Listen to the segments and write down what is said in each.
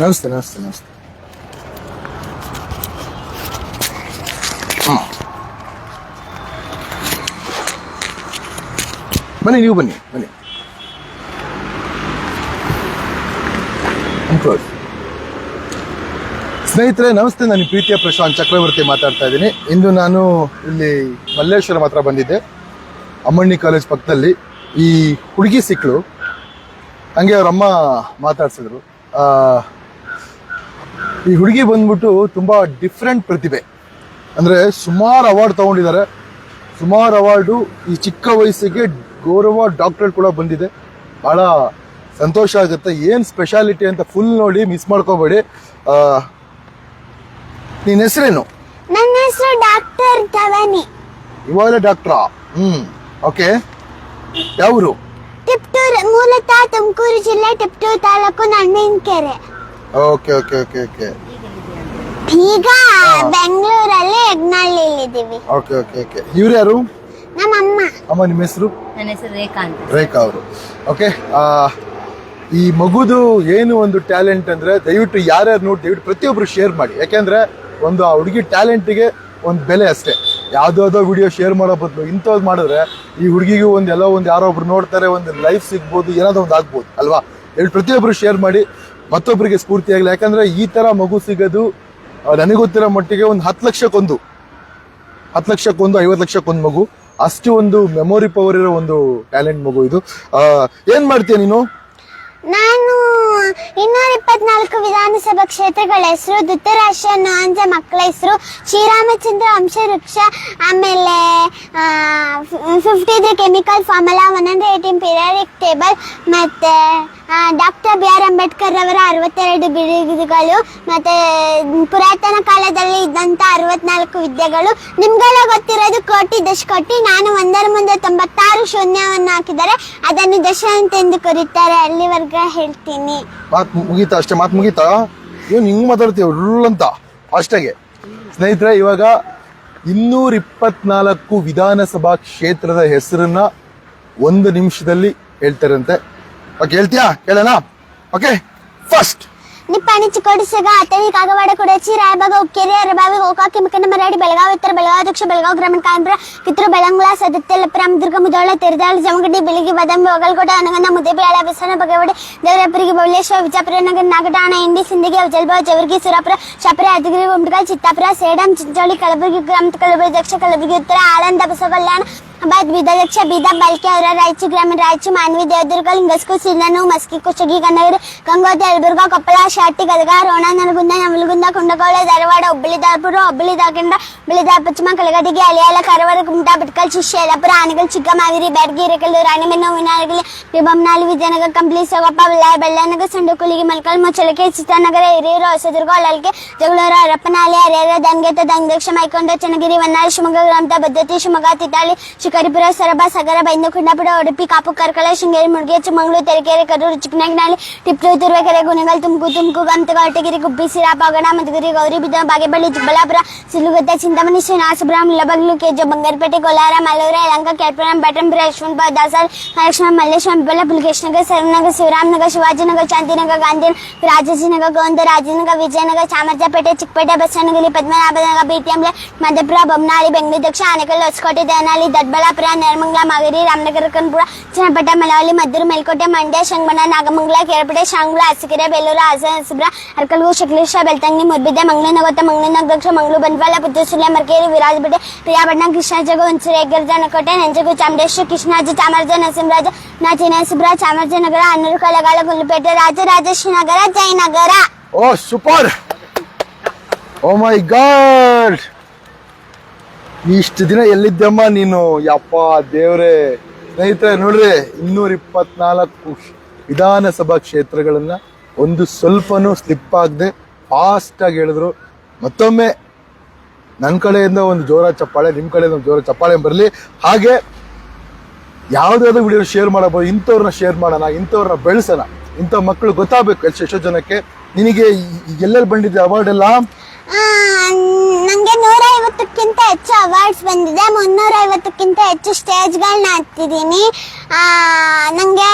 ನಮಸ್ತೆ ನಮಸ್ತೆ ನಮಸ್ತೆ ಬನ್ನಿ ನೀವು ಬನ್ನಿ ಬನ್ನಿ. ಸ್ನೇಹಿತರೆ ನಮಸ್ತೆ ನಾನು ಪ್ರೀತಿಯ ಪ್ರಶಾಂತ್ ಚಕ್ರವರ್ತಿ ಮಾತಾಡ್ತಾ ಇದ್ದೀನಿ ಇಂದು ನಾನು ಇಲ್ಲಿ ಮಲ್ಲೇಶ್ವರಂ ಹತ್ರ ಬಂದಿದ್ದೆ ಅಮ್ಮಣ್ಣಿ ಕಾಲೇಜ್ ಪಕ್ಕದಲ್ಲಿ ಈ ಹುಡುಗಿ ಸಿಕ್ಕಳು ಹಂಗೆ ಅವ್ರ ಅಮ್ಮ ಮಾತಾಡ್ಸಿದ್ರು ಈ ಹುಡುಗಿ ಬಂದ್ಬಿಟ್ಟು ತುಂಬ ಡಿಫ್ರೆಂಟ್ ಪ್ರತಿಭೆ. ಅಂದರೆ ಸುಮಾರು ಅವಾರ್ಡ್ ತಗೊಂಡಿದ್ದಾರೆ. ಸುಮಾರು ಅವಾರ್ಡು ಈ ಚಿಕ್ಕ ವಯಸ್ಸಿಗೆ ಗೌರವ ಡಾಕ್ಟ್ರೇಟ್ ಕೂಡ ಬಂದಿದೆ. ಬಹಳ ಸಂತೋಷ ಆಗುತ್ತೆ. ಏನು ಸ್ಪೆಷಾಲಿಟಿ ಅಂತ ಫುಲ್ ನೋಡಿ ಮಿಸ್ ಮಾಡ್ಕೋಬೇಡಿ. ನಿನ್ನ ನಿನ್ ಹೆಸರೇನು? ನನ್ನ ಹೆಸರು ಡಾಕ್ಟರ್ ತವನಿ ಇವಾಗ ಡಾಕ್ಟ್ರಾ ಹ್ಮ್ ಓಕೆ ಯಾವರು? ಟಿಪ್ಟೂರ್ ಮೂಲತಃ ತುಮಕೂರು ಜಿಲ್ಲೆ Tiptur taluk Nanninkere okay okay okay okay ಈಗ ಬೆಂಗಳೂರಲ್ಲಿ ಯಜ್ಞಹಳ್ಳಿಲಿದ್ದೀವಿ ಓಕೆ ಓಕೆ ಓಕೆ ಇವ್ರು ಯಾರು? ನಮ್ಮ ಅಮ್ಮ ನಿಮ್ಮ ಹೆಸರು? ನನ್ನ ಹೆಸರು ರೇಖಾ ಅಂತ. ರೇಖಾ ಅವರು. ಓಕೆ ಈ ಮಗುದು ಏನು ಒಂದು ಟ್ಯಾಲೆಂಟ್ ಅಂದ್ರೆ ದಯವಿಟ್ಟು ಯಾರ್ಯಾರು ನೋಡಿ ದಯವಿಟ್ಟು ಪ್ರತಿಯೊಬ್ರು ಶೇರ್ ಮಾಡಿ. ಯಾಕೆಂದ್ರೆ ಒಂದು ಆ ಹುಡುಗಿ ಟ್ಯಾಲೆಂಟಿಗೆ ಒಂದು ಬೆಲೆ ಅಷ್ಟೇ. ಯಾವ್ದಾವ್ದೋ ವಿಡಿಯೋ ಶೇರ್ ಮಾಡೋ ಬದಲು ಇಂಥದ್ದು ಮಾಡಿದ್ರೆ ಈ ಹುಡುಗಿಗೂ ಒಂದು ಎಲ್ಲೋ ಒಂದು ಯಾರೋ ಒಬ್ರು ನೋಡ್ತಾರೆ ಒಂದು ಲೈಫ್ ಸಿಗ್ಬೋದು ಏನಾದ್ರು ಒಂದು ಆಗ್ಬೋದು ಅಲ್ವಾ? ಹೇಳಿ ಪ್ರತಿಯೊಬ್ಬರು ಶೇರ್ ಮಾಡಿ. ಮತ್ತೊಬ್ಬರಿಗೆ ಸ್ಫೂರ್ತಿಯಾಗಲಿ ಯಾಕಂದ್ರೆ ಈ ತರ ಮಗು ಸಿಗೋದು ನನಗೊತ್ತಿರೋ ನನಗೆ ಗೊತ್ತಿರೋ ಮಟ್ಟಿಗೆ ಒಂದು ಹತ್ತು ಲಕ್ಷಕ್ಕೊಂದು ಹತ್ತು ಲಕ್ಷಕ್ಕೊಂದು, ಐವತ್ತು ಲಕ್ಷಕ್ಕೊಂದು ಮಗು. ಅಷ್ಟು ಒಂದು ಮೆಮೊರಿ ಪವರ್ ಇರೋ ಒಂದು ಟ್ಯಾಲೆಂಟ್ ಮಗು ಇದು. ಏನ್ ಮಾಡ್ತೀಯ ನೀನು? ನಾನು ಇನ್ನೂರ ಇಪ್ಪತ್ನಾಲ್ಕು ವಿಧಾನಸಭಾ ಕ್ಷೇತ್ರಗಳ ಹೆಸರು ಧೃತರಾಷ್ಟ್ರ ನಾಂಜ ಮಕ್ಕಳ ಹೆಸರು, ಶ್ರೀರಾಮಚಂದ್ರ ವಂಶವೃಕ್ಷ, ಆಮೇಲೆ fifty three chemical formula, one hundred eighteen periodic table, ಮತ್ತೆ ಡಾಕ್ಟರ್ ಬಿ ಆರ್ ಅಂಬೇಡ್ಕರ್ ಅವರ ಅರವತ್ತೆರಡು ಬಿರುದುಗಳು ಮತ್ತೆ ಪುರಾತನ ಕಾಲದಲ್ಲಿ ಇದ್ದಂತ ಅರವತ್ನಾಲ್ಕು ವಿದ್ಯೆಗಳು. ನಿಮ್ಗೆಲ್ಲ ಗೊತ್ತಿರೋದು ಕೋಟಿ ದಶಕೋಟಿ ನಾನು ಒಂದರ ಮುಂದೆ ತೊಂಬತ್ತಾರು ಶೂನ್ಯವನ್ನು ಹಾಕಿದರೆ ಅದನ್ನು ದಶ ಅಂತೆಂದು ಕರೀತಾರೆ. ಅಲ್ಲಿವರೆಗೆ ಹೇಳ್ತೀನಿ. ಮಾತ್ ಮುಗೀತಾ ಅಷ್ಟೇ, ಮಾತು ಮುಗೀತಾ? ಏನು ಹಿಂಗ್ ಮಾತಾಡ್ತೀವಿ ಅಂತ? ಅಷ್ಟಾಗೆ. ಸ್ನೇಹಿತರೆ, ಇವಾಗ ಇನ್ನೂರ ಇಪ್ಪತ್ನಾಲ್ಕು ವಿಧಾನಸಭಾ ಕ್ಷೇತ್ರದ ಹೆಸರನ್ನ ಒಂದು ನಿಮಿಷದಲ್ಲಿ ಹೇಳ್ತಾರಂತೆ. ಓಕೆ ಹೇಳ್ತೀಯಾ? ಕೇಳೋಣ? ಓಕೆ ಫಸ್ಟ್ ನಿಪ್ಪಾಣಿ ಚಿಕ್ಕೋಡಿಸಗ ಅತಳಿ ಕಾಗವಾಡ ಕುಡಚಿ ರಾಯಬಾಗ ಉಕ್ಕೇರಿ ಅರಬಾವಿ ಗೋಕಾಕ್ ಕಿಮಕನ ಮರಾಡಿ ಬೆಳಗಾವಿ ಉತ್ತರ ಬೆಳಗಾವಿ ದಕ್ಷಿಣ, ಬೆಳಗಾವಿ ಗ್ರಾಮೀಣ ಕಾನ್ಪುರ ಕಿತ್ತೂರು ಬೆಳಂಗುಳ ಸದತ್ಯ ಲಪರಾಮ, ದುರ್ಗ, ಮುದೋಳ, ತೆರದಾಳ, ಜಮಗಡ್ಡಿ, ಬೆಳಗಿ, ಬದಾಮಿ ಒಗಲ್ಕೋಟೆ ಅನಗಂದ ಮುದ್ದೇಬೇಳ ಬಸವನ ಬಗವಡೆ ದೇವರಪ್ಪರಿಗೆ ಬೌಲೇಶ್ವರ ವಿಜಾಪುರ, ನಗರ ನಾಗಟಾಣ ಇಂಡಿ ಸಿಂಧಿಗೆ ಜಲ್ಬಾವ್ ಜವರ್ಗಿ, ಸುರಾಪುರ, ಶಾಪುರ, ಯಾದಗಿರಿ ಗುಂಟಕಲ್ ಚಿತ್ತಾಪುರ, ಸೇಡಂ, ಚಿಂಚೋಳಿ, ಕಲಬುರಗಿ, ಗ್ರಾಮ, ಕಲಬುರಗಿ ದಕ್ಷಿಣ ಕಲಬುರಗಿ, ಉತ್ತರ ಆಳಂದ ಬಸವ ಬೀದರ್ ದಕ್ಷ ಬೀದರ್ ಬಲ್ಕೆ ಅವರ ರಾಯಚೂರು ಗ್ರಾಮೀಣ ರಾಯಚೂರು ಮಾನ್ವಿ ದೇವದುರ್ಗ ಲಿಂಗಸ್ಕು ಸಿಂಧನು ಮಸ್ಕಿ ಕುಷ್ಟಗಿ ಕನ್ನಗಿರಿ ಗಂಗೋತ್ರಿ ಯಲಬುರ್ಗ ಕೊಪ್ಪಳ ಶಾಟಿ ಗದಗ ರೋಣ ನರಗುಂದ ನವಲಗುಂದ ಕುಂದಗೋಳ ಧಾರವಾಡ ಹುಬ್ಬಳ್ಳಿ ಧಾರಪುರ ಹುಬ್ಬಳ್ಳಿ ಧಾರಕಂಡ ಹುಬ್ಬಳ್ಳಿ ಧಾರ ಪಶ್ಚಿಮ ಕಲಗದಿಗೆ ಅಲಿಯಾಲ ಕಾರವಾರ ಕುಮಟಾ ಬಿಟ್ಕಲ್ ಶಿಷ್ಯ ಯಲ್ಲಾಪುರ ಆನೆಗಲ್ ಚಿಕ್ಕಮಾವಿರಿ ಬ್ಯಾಡಗಿ ಹಿರೇಕಲ್ಲು ರಾಣಿಬೆನ್ನು ವಿನಾಯಕಲಿ ರಿಬಂನಾಲಿ ವಿಜಯನಗರ ಕಂಪ್ಲಿ ಸೊಗಪ್ಪ ಬಳ್ಳಾರಿ ಬೆಳ್ಳನಗರ ಸಂಡುಕುಲಿಗೆ ಮಲ್ಕಲ್ ಮುಚ್ಚಳಿಕೆ ಚಿತ್ರನಗರ ಹಿರಿಯೂರು ಹೊಸದುರ್ಗ ಹೊಳಲ್ಕೆ ಜಗಳೂರು ಹರಪನಹಳ್ಳಿ ಹರಿಹರ ದಂಗೆತ ದಂಗದಕ್ಷ ಮೈಕೊಂಡ ಚನ್ನಗಿರಿ ವನ್ನಾಳಿ ಶಿವಮೊಗ್ಗ ಗ್ರಾಮದ ಬದ್ಧತಿ ಶಿವಮೊಗ್ಗ ತಿತಾಳಿ ಶಿಕಾರಿಪುರ ಸೊರಬ ಸಗರ ಬೈಂದು ಕುಂಡಾಪುರ ಉಡುಪಿ ಕಾಪು ಕಾರ್ಕಳ ಶೃಂಗೇರಿ ಮುಡಿಗೆ ಚಿಕ್ಕಮಗಳೂರು ತೆರೆಕೆರೆ ಕರೂರು ಚಿಕ್ಕನಗನಹಳ್ಳಿ ಟಿಪ್ಪು ತುರುವೇಕೆರೆ ಗುಣಗಲ್ ತುಮಕೂರು ತುಮಕೂರು ಗಮತಗ ಹೊಟ್ಟಗಿರಿ ಗುಬ್ಬಿ ಸಿರಾಪ ಗಣ ಮಧುಗಿರಿ ಗೌರಿ ಬಿದ್ದ ಬಾಗೇಪಳ್ಳಿ ಚಿಕ್ಕಬಳ್ಳಾಪುರ ಸಿಲುಗತ್ತೆ ಚಿಂತಾಮಣಿ ಶ್ರೀನಿವಾಸಪುರಂ ಲಬಗ್ಲು ಕೆಜ ಬಂಗಾರಪೇಟೆ ಕೋಲಾರ ಮಲ್ಲೂರ ಯಲಂಕ ಕೆಳಪುರಂ ಬೆಟಂಪುರ ಯಶವಂತಪುರ ದಾಸಲ್ ಮಹಾಲಕ್ಷ್ಮ ಮಲ್ಲೇಶ್ವರ ಬೆಲ್ಲ ಪುಲಕೇಶ್ ನಗರ್ ಸರನಗರ್ ಶಿವರಾಮನಗರ್ ಶಿವಾಜಿನಗರ್ ಶಾಂತಿನಗರ್ ಗಾಂಧಿ ರಾಜಾಜಿನಗರ್ ಗೋವಿಂದ ರಾಜನಗರ್ ವಿಜಯನಗರ ಚಾಮರಾಜಪೇಟೆ ಚಿಕ್ಕಪೇಟೆ ಬಸವನಗಿರಿ ಪದ್ಮನಾಭನಗರ ಬಿಟಿಎಂಲೆ ಮಧ್ಯಪುರ ಬೊಮ್ಮನಾಳಿ ಬೆಂಗಳೂರು ದಕ್ಷಿಣ ಆನೇಕಲ್ ಹೊಸಕೋಟೆ ದೇವನಹಳ್ಳಿ ದೊಡ್ಡಬಳ್ಳಾಪುರ అమలాపుర నేరమంగళ మగరి రామనగర్ కన్పుర చిన్నపేట మెలవల్లి మద్దూరు మెల్కోట మండ్య శంగమణ నాగమంగళ కేరపేట శాంగుల అసికిర బెల్లూరు అససిబ్ర అరకల్గు శక్లేష బెల్తంగి ముర్బిద్ద మంగళనగొత్త మంగళనగక్ష మంగళ బండ్వాల పుత్తూసుల మరికేరి విరాజపేట ప్రియాపట్నం కృష్ణాజగు ఉంచిరేగర్ నెంజగు చామరేశ్వర కృష్ణాజు చామర్జ నరసింహరాజ నా చిన్నసిబ్ర చామర్జ Annur కలగాల గుల్లుపేట Rajarajeshwari Nagar Jayanagar. Oh super! Oh my god! ಇಷ್ಟು ದಿನ ಎಲ್ಲಿದ್ದೆಮ್ಮ ನೀನು? ಯಪ್ಪ ದೇವ್ರೆ. ಸ್ನೇಹಿತರೆ, ನೋಡ್ರಿ, ಇನ್ನೂರ ಇಪ್ಪತ್ನಾಲ್ಕು ವಿಧಾನಸಭಾ ಕ್ಷೇತ್ರಗಳನ್ನ ಒಂದು ಸ್ವಲ್ಪನೂ ಸ್ಲಿಪ್ ಆಗದೆ ಫಾಸ್ಟ್ ಆಗಿ ಹೇಳಿದ್ರು. ಮತ್ತೊಮ್ಮೆ ನನ್ನ ಕಡೆಯಿಂದ ಒಂದು ಜೋರ ಚಪ್ಪಾಳೆ ನಿಮ್ಮ ಕಡೆಯಿಂದ ಒಂದು ಜೋರ ಚಪ್ಪಾಳೆ ಬರಲಿ. ಹಾಗೆ ಯಾವುದಾದ್ರು ವಿಡಿಯೋ ಶೇರ್ ಮಾಡಬಹುದು, ಇಂಥವ್ರನ್ನ ಶೇರ್ ಮಾಡೋಣ, ಇಂಥವ್ರನ್ನ ಬೆಳೆಸೋಣ, ಇಂಥ ಮಕ್ಕಳು ಗೊತ್ತಾಗಬೇಕು ಎಷ್ಟು ಎಷ್ಟೋ ಜನಕ್ಕೆ. ನಿನಗೆ ಎಲ್ಲೆಲ್ಲಿ ಬಂದಿದ್ದೆ ಅವಾರ್ಡ್ ಎಲ್ಲ? ನಂಗೆ ನೂರ ಐವತ್ತಕ್ಕಿಂತ ಹೆಚ್ಚು ಅವಾರ್ಡ್ಸ್ ಬಂದಿದೆ. ಮುನ್ನೂರ ಐವತ್ತಕ್ಕಿಂತ ಹೆಚ್ಚು ಸ್ಟೇಜ್ಗಳನ್ನ ಹತ್ತಿದ್ದೀನಿ ನನಗೆ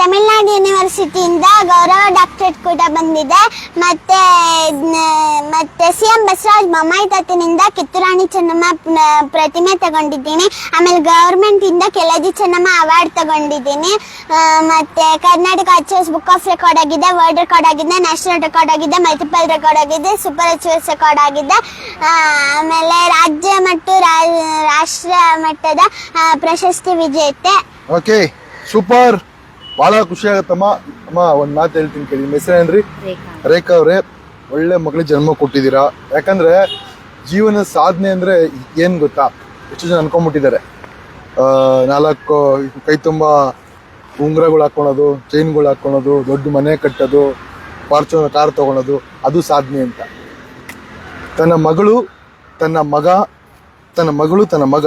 ತಮಿಳ್ನಾಡು ಯೂನಿವರ್ಸಿಟಿಯಿಂದ ಗೌರವ ಡಾಕ್ಟ್ರೇಟ್ ಕೂಡ ಬಂದಿದೆ. ಮತ್ತೆ ಮತ್ತು ಸಿ ಎಂ ಬಸವರಾಜ್ ಬೊಮ್ಮಾಯಿ ತಾತನಿಂದ ಕಿತ್ತೂರಾಣಿ ಚೆನ್ನಮ್ಮ ಪ್ರತಿಮೆ ತಗೊಂಡಿದ್ದೀನಿ. ಆಮೇಲೆ ಗೌರ್ಮೆಂಟಿಂದ ಕೆಳದಿ ಚೆನ್ನಮ್ಮ ಅವಾರ್ಡ್ ತಗೊಂಡಿದ್ದೀನಿ. ಮತ್ತು Karnataka achieves book of record ಆಗಿದೆ ವರ್ಲ್ಡ್ ರೆಕಾರ್ಡ್ ಆಗಿದೆ ನ್ಯಾಷನಲ್ ರೆಕಾರ್ಡ್ ಆಗಿದೆ ಮಲ್ಟಿಪಲ್ ರೆಕಾರ್ಡ್ ಆಗಿದೆ ಸೂಪರ್ ಅಚೀವ್ಸ್ ರೆಕಾರ್ಡ್ ಆಗಿದೆ. ಆಮೇಲೆ ರಾಜ್ಯ ಮತ್ತು ರಾ- ರಾಷ್ಟ್ರ ಮಟ್ಟದ ಪ್ರಶಸ್ತಿ ವಿಜೇತೆ. Okay super. ಬಹಳ ಖುಷಿ ಆಗತ್ತಮ್ಮ ಅಮ್ಮ. ಒಂದ್ ಮಾತು ಹೇಳ್ತೀನಿ ಕೇಳಿ. ಹೆಸರೇನ್ರಿ ರೇಖಾ. ಅವ್ರೆ ಒಳ್ಳೆ ಮಗಳಿಗೆ ಜನ್ಮ ಕೊಟ್ಟಿದ್ದೀರಾ. ಯಾಕಂದ್ರೆ ಜೀವನ ಸಾಧನೆ ಅಂದ್ರೆ ಏನ್ ಗೊತ್ತಾ? ಎಷ್ಟು ಜನ ಅನ್ಕೊಂಡ್ಬಿಟ್ಟಿದ್ದಾರೆ. ಆ, ನಾಲ್ಕು ಕೈ ತುಂಬ ಉಂಗ್ರಗಳು ಹಾಕೊಳೋದು ಚೈನ್ಗಳು ಹಾಕೊಳೋದು ದೊಡ್ಡ ಮನೆ ಕಟ್ಟೋದು ಫಾರ್ಚುನರ್ ಕಾರ್ ತಗೊಳೋದು ಅದು ಸಾಧನೆ ಅಂತ. ತನ್ನ ಮಗಳು ತನ್ನ ಮಗ ತನ್ನ ಮಗಳು ತನ್ನ ಮಗ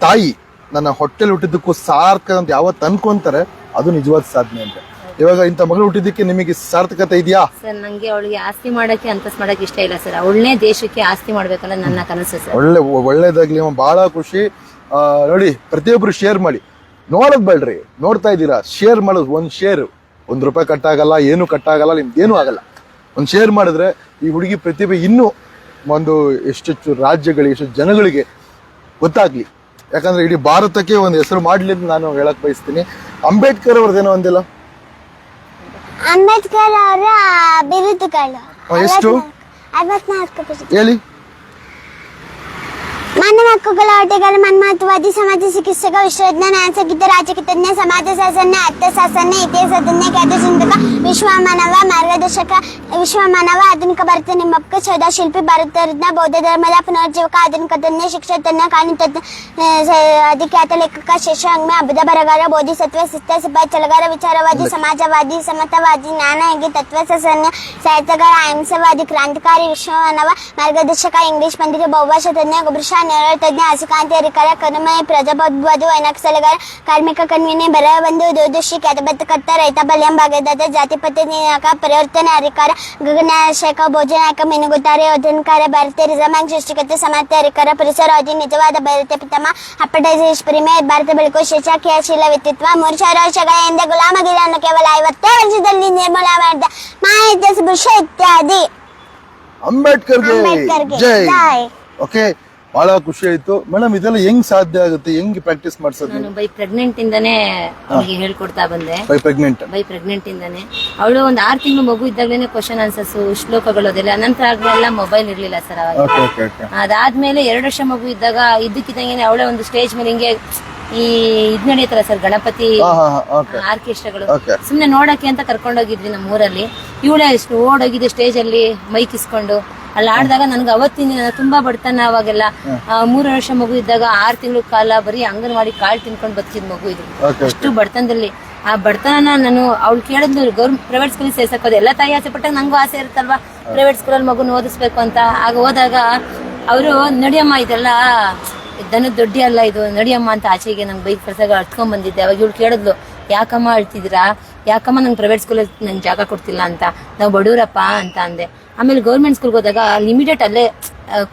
ತಾಯಿ ನನ್ನ ಹೊಟ್ಟೆಲಿ ಹುಟ್ಟಿದ್ದಕ್ಕೂ ಸಾರ್ಥಕ ಅಂತ ಯಾವತ್ತು ಅನ್ಕೊಂತಾರೆ ಅದು ನಿಜವಾದ ಸಾಧನೆ ಅಂತ. ಇವಾಗ ಇಂಥ ಮಗಳು ಹುಟ್ಟಿದ್ದಕ್ಕೆ ನಿಮಗೆ ಸಾರ್ಥಕತೆ ಇದೆಯಾ? ಸರ್ ನಂಗೆ ಅವಳಿಗೆ ಆಸ್ತಿ ಮಾಡಕ್ಕೆ ಅಂತಸ್ ಮಾಡಕ್ಕೆ ಇಷ್ಟ ಇಲ್ಲ ಸರ್. ಅವಳನ್ನೇ ದೇಶಕ್ಕೆ ಆಸ್ತಿ ಮಾಡ್ಬೇಕಲ್ಲ ನನ್ನ ಕನಸು ಸರ್. ಒಳ್ಳೆ ಒಳ್ಳೇದಾಗ್ಲಿ ಅಮ್ಮ ಬಹಳ ಖುಷಿ. ಆ, ನೋಡಿ ಪ್ರತಿಯೊಬ್ರು ಶೇರ್ ಮಾಡಿ. ನೋಡೋದ್ ಬೇಡ್ರಿ ನೋಡ್ತಾ ಇದ್ದೀರಾ? ಶೇರ್ ಮಾಡೋದು ಒಂದ್ ಶೇರ್ ಒಂದ್ ರೂಪಾಯಿ ಕಟ್ಟಾಗಲ್ಲ ಏನು ಕಟ್ಟಾಗಲ್ಲ ನಿಮ್ದು ಏನೂ ಆಗಲ್ಲ. ಒಂದ್ ಶೇರ್ ಮಾಡಿದ್ರೆ ಈ ಹುಡುಗಿ ಪ್ರತಿಭೆ ಇನ್ನೂ ಒಂದು ಎಷ್ಟೆಷ್ಟು ರಾಜ್ಯಗಳಿಗೆ ಎಷ್ಟು ಜನಗಳಿಗೆ ಗೊತ್ತಾಗ್ಲಿ. ಯಾಕಂದ್ರೆ ಇಡೀ ಭಾರತಕ್ಕೆ ಒಂದು ಹೆಸರು ಮಾಡ್ಲಿ ಅಂತ ನಾನು ಹೇಳಕ್ ಬಯಸ್ತೀನಿ. ಅಂಬೇಡ್ಕರ್ ಅವ್ರದ್ದೇನೋ ಒಂದಿಲ್ಲ. ಅಂಬೇಡ್ಕರ್ ಅವರ ಬಿರುದುಗಳು ಎಷ್ಟು? ಹೇಳಿ. ಮಾನವ ಹಕ್ಕುಗಳ ಹೋರಾಟಗಾರ ಮನ್ಮಹತ್ವವಾದಿ ಸಮಾಜ ಚಿಕಿತ್ಸಕ ವಿಶ್ವವಿಜ್ಞಾನ ಸಂಗೀತ ರಾಜಕೀಯ ಸಮಾಜ ಶಾಸನ ಅರ್ಥಶಾಸ್ತ್ರ ಇತಿಹಾಸ ತಜ್ಞ ಖ್ಯಾತ ಚಿಂತಕ ವಿಶ್ವ ಮಾನವ ಮಾರ್ಗದರ್ಶಕ ವಿಶ್ವ ಮಾನವ ಆಧುನಿಕ ಭಾರತ ನಿಮ್ಮಕ್ಕ ಸೌಧ ಶಿಲ್ಪಿ ಭಾರತ ರತ್ನ ಬೌದ್ಧ ಧರ್ಮದ ಪುನರ್ಜೀವಕ ಆಧುನಿಕ ತಜ್ಞ ಶಿಕ್ಷಣ ತಜ್ಞ ಕಾನೂನು ತಜ್ಞ ಆ, ಸ- ಅಧಿಖ್ಯಾತ ಲೇಖಕ ಶೇಷಾಂಗ್ಮ ಅಬುಧ ಬರಗಾರ ಬೋಧಿಸತ್ವ ಸಿಸ್ತ ಸಿಪಾಯಿ ಚಲಗಾರ ವಿಚಾರವಾದಿ ಸಮಾಜವಾದಿ ಸಮತವಾದಿ ಜ್ಞಾನಯೋಗಿ ತತ್ವಶಾಸ್ತ್ರಜ್ಞ ಸಾಹಿತ್ಯಗಾರ ಅಹಿಂಸವಾದಿ ಕ್ರಾಂತಿಕಾರಿ ವಿಶ್ವ ಮಾನವ ಮಾರ್ಗದರ್ಶಕ ಇಂಗ್ಲಿಷ್ ಪಂಡಿತ ಬಹುಭಾಷಾ ತಜ್ಞ ಗುಬ್ರಷಾ ನೇರಳ ತಜ್ಞ ಹಸಿಕಾಂತಿ ಅಧಿಕಾರ ಕರುಮಯ ಪ್ರಜಾಪ್ರಭುತ್ವವಾದಿ ವೈನಾಕ್ ಸಲಗಾರ ಕಾರ್ಮಿಕ ಕಣ್ವಿನಿ ಬರ ಬಂಧು ದೂರದೃಷ್ಟಿ ಖ್ಯಾತಬದ್ಧಕರ್ತ ರೈತ ಬಲ್ಯಂ ಭಾಗದ ಜಾತಿಪತಿ ನಿನಾಯಕ ಪರಿವರ್ತನೆ ಅಧಿಕಾರ ಗಗನಾಶಕ ಭೋಜನಾಯಕ ಮಿನುಗುತ್ತಾರೆ. ಯೋಧನಕಾರ ಭಾರತೀಯ ರಿಸರ್ವ್ ಬ್ಯಾಂಕ್ ಸೃಷ್ಟಿಕರ್ತ ಸಮಾಜ ಅಧಿಕಾರ ಅಧಿ ನಿಜವಾದ ಭಾರತ ಪಿತಮ ಅಪ್ಪಟೈಸ್ ಪ್ರಿಮೆ ಭಾರತ ಬೆಳಕು ಶಿಷ್ಯ ಕ್ರಿಯಾಶೀಲ ವ್ಯಕ್ತಿತ್ವ ಮೂರು ಸಾವಿರ ವರ್ಷಗಳ ಹಿಂದೆ ಗುಲಾಮಗಿರಿಯನ್ನು ಕೇವಲ ಐವತ್ತೇ ವರ್ಷದಲ್ಲಿ ನಿರ್ಮೂಲ ಮಾಡಿದ ಮಾಹಿತಿ ಇತ್ಯಾದಿ ಅಂಬೇಡ್ಕರ್ ಜೈ. ಓಕೆ. ಬಹಳ ಖುಷಿ ಆಯ್ತು. ಮೇಡಮ್ ಇದೆಲ್ಲ ಹೆಂಗ್ ಸಾಧ್ಯ ಆಗುತ್ತೆ? ಹೆಂಗ್ ಪ್ರಾಕ್ಟೀಸ್ ಮಾಡ್ಸೋದು? ನಾನು ಬೈ ಪ್ರೆಗ್ನೆಂಟ್ ಇಂದಾನೆ ಅವಳಿಗೆ ಹೇಳ್ಕೊಡ್ತಾ ಬಂದೆ. ಬೈ ಪ್ರೆಗ್ನೆಂಟ್ ಬೈ ಪ್ರೆಗ್ನೆಂಟ್ ಇಂದಾನೆ. ಅವಳು ಒಂದ್ ಆರ್ ತಿಂಗಳು ಮಗು ಇದ್ದಾಗಲೇ ಕ್ವಶನ್ ಆನ್ಸರ್ಸ್ ಶ್ಲೋಕಗಳು ಅದೆಲ್ಲ. ನಂತರ ಆಗ್ಲೆಲ್ಲ ಮೊಬೈಲ್ ಇರ್ಲಿಲ್ಲ ಸರ್ ಅವಾಗ. ಓಕೆ ಓಕೆ ಓಕೆ ಅದಾದ್ಮೇಲೆ ಎರಡು ವರ್ಷ ಮಗು ಇದ್ದಾಗ ಇದ್ದಕ್ಕಿದ್ದಂಗೆ ಅವಳೇ ಒಂದು ಸ್ಟೇಜ್ ಮೇಲೆ ಹಿಂಗೆ ಈ ಇದ್ ನಡೀತಾರ ಸರ್ ಗಣಪತಿ ಹಾ ಹಾ ಹಾ ಓಕೆ ಆರ್ಕೆಸ್ಟ್ರಾಗಳು Okay. ಸುಮ್ನೆ ನೋಡಕ್ಕೆ ಅಂತ ಕರ್ಕೊಂಡೋಗಿದ್ವಿ ನಮ್ಮ ಊರಲ್ಲಿ. ಇವಳೇ ಎಷ್ಟು ಓಡೋಗಿದ್ದು ಸ್ಟೇಜ್ ಅಲ್ಲಿ ಮೈಕ್ ಇಸ್ಕೊಂಡು ಅಲ್ಲಿ ಆಡಿದಾಗ ನನ್ಗೆ ಅವತ್ತಿನ ತುಂಬಾ ಬಡತನ ಅವಾಗೆಲ್ಲ. ಮೂರು ವರ್ಷ ಮಗು ಇದ್ದಾಗ ಆರು ತಿಂಗಳ ಕಾಲ ಬರೀ ಅಂಗನವಾಡಿ ಕಾಳು ತಿನ್ಕೊಂಡು ಬರ್ತಿದ್ ಮಗು ಇದು. ಅಷ್ಟು ಬಡತನದಲ್ಲಿ. ಆ ಬಡತನ ನಾನು ಅವ್ಳು ಕೇಳಿದ್ಲು ಗೌರ್ಮೆಂಟ್ ಪ್ರೈವೇಟ್ ಸ್ಕೂಲ್ ಸೇರ್ಸಕ್ಕೋದು ಎಲ್ಲ ತಾಯಿ ಆಸೆ ಪಟ್ಟಾಗ ನಂಗೂ ಆಸೆ ಇರುತ್ತಲ್ವಾ? ಪ್ರೈವೇಟ್ ಸ್ಕೂಲಲ್ಲಿ ಮಗುನ ಓದಿಸ್ಬೇಕು ಅಂತ. ಆಗ ಹೋದಾಗ ಅವರು ನಡಿಯಮ್ಮ ಇದೆಲ್ಲ ದನದ ದೊಡ್ಡಿ ಅಲ್ಲ ಇದು. ನಡಿಯಮ್ಮ ಅಂತ ಆಚೆಗೆ ನಂಗೆ ಬೈಕ್ ಕಳ್ಸಾಗ ಅಳ್ಕೊಂಡ್ ಬಂದಿದ್ದೆ. ಅವಾಗ ಇವ್ಳು ಕೇಳಿದ್ಲು ಯಾಕಮ್ಮ ಅಳ್ತಿದ್ದೀರಾ? ಯಾಕಮ್ಮ ನಂಗೆ ಪ್ರೈವೇಟ್ ಸ್ಕೂಲಲ್ಲಿ ನಂಗೆ ಜಾಗ ಕೊಡ್ತಿಲ್ಲ ಅಂತ? ನಾವು ಬಡವರಪ್ಪ ಅಂತ ಅಂದೆ. ಆಮೇಲೆ ಗೌರ್ಮೆಂಟ್ ಸ್ಕೂಲ್ಗೆ ಹೋದಾಗ ಇಮಿಡಿಯೇಟ್ ಅಲ್ಲೇ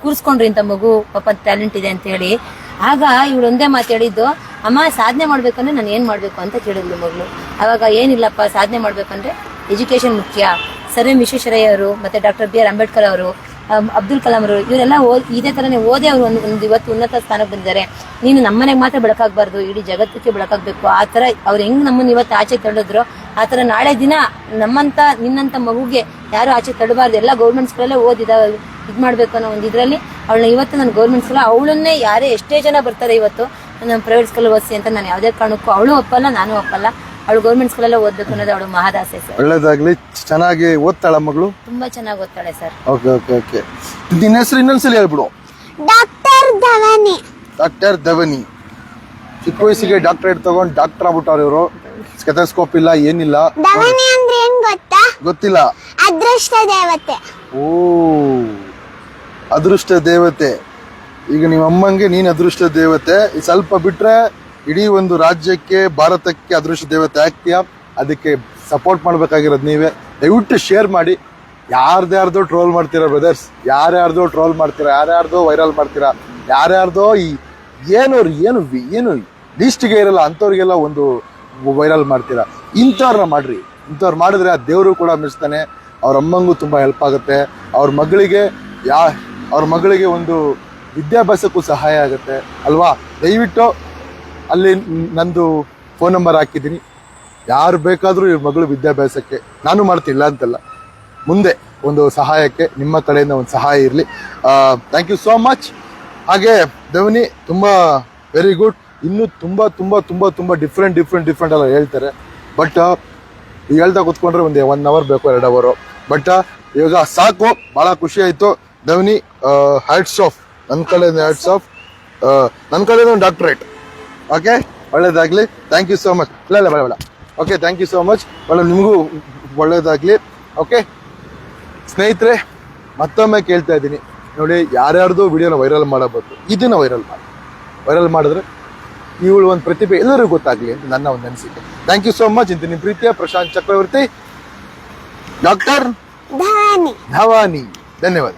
ಕೂರಿಸ್ಕೊಂಡ್ರಿ ಇಂಥ ಮಗು, ಪಾಪ ಟ್ಯಾಲೆಂಟ್ ಇದೆ ಅಂತ ಹೇಳಿ. ಆಗ ಇವಳು ಒಂದೇ ಮಾತು ಹೇಳಿದ್ದು, ಅಮ್ಮ, ಸಾಧನೆ ಮಾಡ್ಬೇಕಂದ್ರೆ ನಾನು ಏನ್ ಮಾಡ್ಬೇಕು? ಅಂತ ಕೇಳಿದ್ಲು ಮಗಳು. ಅವಾಗ ಏನಿಲ್ಲಪ್ಪ, ಸಾಧನೆ ಮಾಡ್ಬೇಕಂದ್ರೆ ಎಜುಕೇಶನ್ ಮುಖ್ಯ. ಸರ್ ಎಂ ವಿಶ್ವೇಶ್ವರಯ್ಯ ಅವರು ಮತ್ತೆ ಡಾಕ್ಟರ್ ಬಿ ಆರ್ ಅಂಬೇಡ್ಕರ್ ಅವರು ಅಬ್ದುಲ್ ಕಲಾಂ ಅವರು, ಇವರೆಲ್ಲ ಇದೇ ತರನೇ ಓದೇ ಅವರು ಒಂದು ಒಂದು ಇವತ್ತು ಉನ್ನತ ಸ್ಥಾನಕ್ಕೆ ಬಂದಿದ್ದಾರೆ. ನೀನು ನಮ್ಮನೆಗೆ ಮಾತ್ರ ಬೆಳಕಾಗಬಾರ್ದು, ಇಡೀ ಜಗತ್ತಕ್ಕೆ ಬೆಳಕಾಗಬೇಕು. ಆ ಥರ ಅವ್ರು ಹೆಂಗ್ ನಮ್ಮನ್ನ ಇವತ್ತು ಆಚೆ ತಳ್ಳಿದ್ರು, ಆ ಥರ ನಾಳೆ ದಿನ ನಮ್ಮಂತ, ನಿನ್ನಂತ ಮಗುಗೆ ಯಾರು ಆಚೆ ತಳ್ಳಬಾರ್ದು ಎಲ್ಲ ಗೌರ್ಮೆಂಟ್ ಸ್ಕೂಲಲ್ಲೇ ಓದಿದ, ಇದು ಮಾಡ್ಬೇಕು ಅನ್ನೋ ಒಂದು ಇದರಲ್ಲಿ ಅವಳನ್ನ ಇವತ್ತು ನಾನು ಗೌರ್ಮೆಂಟ್ ಸ್ಕೂಲ್ ಅವಳನ್ನೇ ಯಾರೇ ಎಷ್ಟೇ ಜನ ಬರ್ತಾರೆ ಇವತ್ತು ನಾನು ಪ್ರೈವೇಟ್ ಸ್ಕೂಲ್ ಓದಿಸಿ ಅಂತ ನಾನು ಯಾವುದೇ ಕಾರಣಕ್ಕೂ ಅವಳು ಒಪ್ಪಲ್ಲ, ನಾನು ಒಪ್ಪಲ್ಲ. ಅವಳು ಗೌರ್ಮೆಂಟ್ ಸ್ಕೂಲಲ್ಲೇ ಓದ್ಬೇಕು ಅನ್ನೋದು ಅವಳು ಮಹಾದಾಸೆ ಸರ್ ಒಳ್ಳೇದಾಗ್ಲಿ. ಚೆನ್ನಾಗಿ ಓದ್ತಾಳ ಮಗಳು? ತುಂಬಾ ಚೆನ್ನಾಗಿ ಓದ್ತಾಳೆ ಸರ್ ಓಕೆ ಓಕೆ ಓಕೆ. ನಿನ್ನ ಹೆಸರು ಇನ್ನೊಂದ್ಸಲಿ ಹೇಳ್ಬಿಡು. ಡಾಕ್ಟರ್ ಧವನಿ. ಡಾಕ್ಟರ್ ಧವನಿ. ಚಿಕ್ಕ ವಯಸ್ಸಿಗೆ ಡಾಕ್ಟರೇಟ್ ತಗೊಂಡು ಡಾಕ್ಟರ್ ಆಗ್ಬಿಟ್ಟವ್ರು ಇವರು. ಸ್ಕೆಥೋಸ್ಕೋಪ್ ಇಲ್ಲ ಏನಿಲ್ಲ. ಧವನಿ ಅಂದ್ರೆ ಏನ್ ಗೊತ್ತಾ? ಗೊತ್ತಿಲ್ಲ. ಅದೃಷ್ಟ ದೇವತೆ. ಓ ಅದೃಷ್ಟ ದೇವತೆ. ಈಗ ನಿಮ್ಮ ಅಮ್ಮಂಗೆ ನೀನ್ ಅದೃಷ್ಟ ದೇವತೆ. ಇದ್ ಸ್ವಲ್ಪ ಬಿಟ್ರೆ ಇಡೀ ಒಂದು ರಾಜ್ಯಕ್ಕೆ, ಭಾರತಕ್ಕೆ ಅದೃಷ್ಟ ದೇವತೆ ಆಗ್ತೀಯ? ಅದಕ್ಕೆ ಸಪೋರ್ಟ್ ಮಾಡಬೇಕಾಗಿರೋದು ನೀವೇ. ದಯವಿಟ್ಟು ಶೇರ್ ಮಾಡಿ. ಯಾರ್ದ್ಯಾರ್ದೋ ಟ್ರೋಲ್ ಮಾಡ್ತೀರಾ ಬ್ರದರ್ಸ್ ಯಾರ್ಯಾರ್ದೋ ಟ್ರೋಲ್ ಮಾಡ್ತೀರಾ? ಯಾರ್ಯಾರ್ದೋ ವೈರಲ್ ಮಾಡ್ತೀರಾ? ಯಾರ್ಯಾರ್ದೋ ಈ ಏನು ಏನು ಏನು ಲೀಸ್ಟ್ಗೆ ಇರಲ್ಲ, ಅಂಥವ್ರಿಗೆಲ್ಲ ಒಂದು ವೈರಲ್ ಮಾಡ್ತೀರಾ? ಇಂಥವ್ರನ್ನ ಮಾಡ್ರಿ. ಇಂಥವ್ರು ಮಾಡಿದ್ರೆ ಆ ದೇವರು ಕೂಡ ಮೆಚ್ತಾನೆ ಅವ್ರ ಅಮ್ಮಂಗೂ ತುಂಬ ಹೆಲ್ಪ್ ಆಗುತ್ತೆ. ಅವ್ರ ಮಗಳಿಗೆ ಯಾ, ಅವ್ರ ಮಗಳಿಗೆ ಒಂದು ವಿದ್ಯಾಭ್ಯಾಸಕ್ಕೂ ಸಹಾಯ ಆಗುತ್ತೆ. ಅಲ್ವಾ? ದಯವಿಟ್ಟು ಅಲ್ಲಿ ನಂದು ಫೋನ್ ನಂಬರ್ ಹಾಕಿದ್ದೀನಿ. ಯಾರು ಬೇಕಾದರೂ ಇವ್ರ ಮಗಳು ವಿದ್ಯಾಭ್ಯಾಸಕ್ಕೆ. ನಾನು ಮಾಡ್ತಿಲ್ಲ ಅಂತಲ್ಲ. ಮುಂದೆ ಒಂದು ಸಹಾಯಕ್ಕೆ, ನಿಮ್ಮ ಕಡೆಯಿಂದ ಒಂದು ಸಹಾಯ ಇರಲಿ. ಥ್ಯಾಂಕ್ ಯು ಸೋ ಮಚ್ ಹಾಗೆ ದೇವನಿ ತುಂಬ ವೆರಿ ಗುಡ್ ಇನ್ನೂ ತುಂಬ ತುಂಬ ತುಂಬ ತುಂಬ ಡಿಫ್ರೆಂಟ್ ಡಿಫ್ರೆಂಟ್ ಡಿಫ್ರೆಂಟ್ ಎಲ್ಲ ಹೇಳ್ತಾರೆ. ಬಟ್ ಹೇಳ್ತಾ ಕೂತ್ಕೊಂಡ್ರೆ ಒಂದು ಒನ್ ಅವರ್ ಬೇಕು, ಎರಡು ಅವರು ಬಟ್ ಇವಾಗ ಸಾಕು. ಭಾಳ ಖುಷಿ ಆಯಿತು. ದವನಿ ಹ್ಯಾಟ್ಸ್ ಆಫ್ ನನ್ನ ಕಡೆಯಿಂದ ಹ್ಯಾಟ್ಸ್ ಆಫ್ ನನ್ನ ಕಡೆಯಿಂದ ಒಂದು ಡಾಕ್ಟ್ರೇಟ್ ಓಕೆ ಒಳ್ಳೇದಾಗಲಿ. ಥ್ಯಾಂಕ್ ಯು ಸೋ ಮಚ್ ಇಲ್ಲ ಇಲ್ಲ ಬೇಡ ಬೇಡ. Okay thank you so much ಒಳ್ಳೆ ನಿಮಗೂ ಒಳ್ಳೇದಾಗಲಿ. ಓಕೆ ಸ್ನೇಹಿತರೆ ಮತ್ತೊಮ್ಮೆ ಕೇಳ್ತಾ ಇದ್ದೀನಿ. ನೋಡಿ ಯಾರ್ಯಾರ್ದು ವಿಡಿಯೋನ ವೈರಲ್ ಮಾಡಬಾರ್ದು ಇದನ್ನು ವೈರಲ್ ಮಾಡಿ ವೈರಲ್ ಮಾಡಿದ್ರೆ ಇವಳು ಒಂದು ಪ್ರತಿಭೆ ಎಲ್ಲರಿಗೂ ಗೊತ್ತಾಗಲಿ ಅಂತ ನನ್ನ ಒಂದು ಅನಿಸಿಕೆ. ಥ್ಯಾಂಕ್ ಯು ಸೋ ಮಚ್ ಇಂತ ನಿಮ್ಮ ಪ್ರೀತಿಯ ಪ್ರಶಾಂತ್ ಚಕ್ರವರ್ತಿ. ಡಾಕ್ಟರ್ ಧವಾನಿ. ಧವಾನಿ. ಧನ್ಯವಾದ.